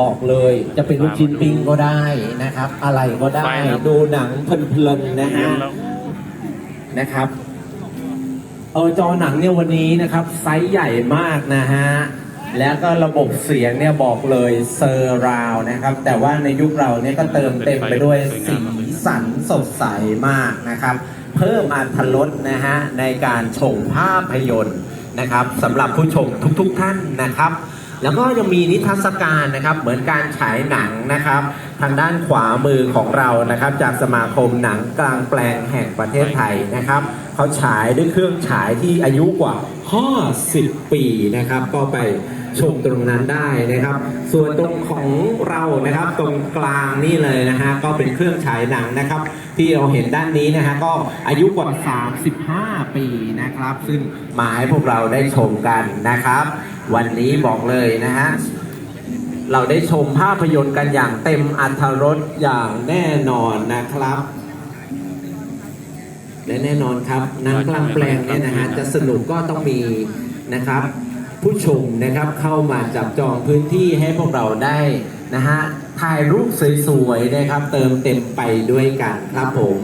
บอกเลย จะเป็นลูกชิ้นปิ้งก็ได้นะครับ อะไรก็ได้ไฟครับ ดูหนังเพลินๆนะเรียฮะนแล้วนะครับ เออจอหนังเนี่ยวันนี้นะครับ ไซส์ใหญ่มากนะฮะ แล้วก็ระบบเสียงเนี่ยบอกเลยเซอร์ราวนะครับ แต่ว่าในยุคเราเนี่ยก็เติมเต็มไปด้วยสีสันสดใสมากนะครับ เพิ่มอรรถรสนะฮะ ในการชมภาพยนตร์นะครับสำหรับผู้ชมทุกๆท่านนะครับ แล้วก็ยังมีนิทรรศการนะครับ เหมือนการฉายหนังนะครับ ทางด้านขวามือของเรานะครับ จากสมาคมหนังกลางแปลงแห่งประเทศไทยนะครับเขาฉายด้วยเครื่องฉายที่อายุกว่า 50ปีนะครับ ก็ไปชมตรงนั้นได้นะครับ ส่วนตรงของเรานะครับตรงกลางนี่เลยนะฮะก็เป็นเครื่องฉายหนังนะครับ ที่เราเห็นด้านนี้นะฮะก็อายุกว่า 35 ปีนะครับ ซึ่งมาให้พวกเราได้ชมกันนะครับ วันนี้บอกเลยนะฮะเราได้ชมภาพยนตร์กันอย่างเต็มอัธรสอย่างแน่นอนนะครับ และแน่นอนครับหนังกลางแปลงเนี่ยนะฮะจะสนุกก็ต้องมีนะครับผู้ชมนะครับเข้ามาจับจองพื้นที่ให้พวกเราได้นะฮะถ่ายรูปสวยๆนะครับ เติมเต็มไปด้วยกันครับผม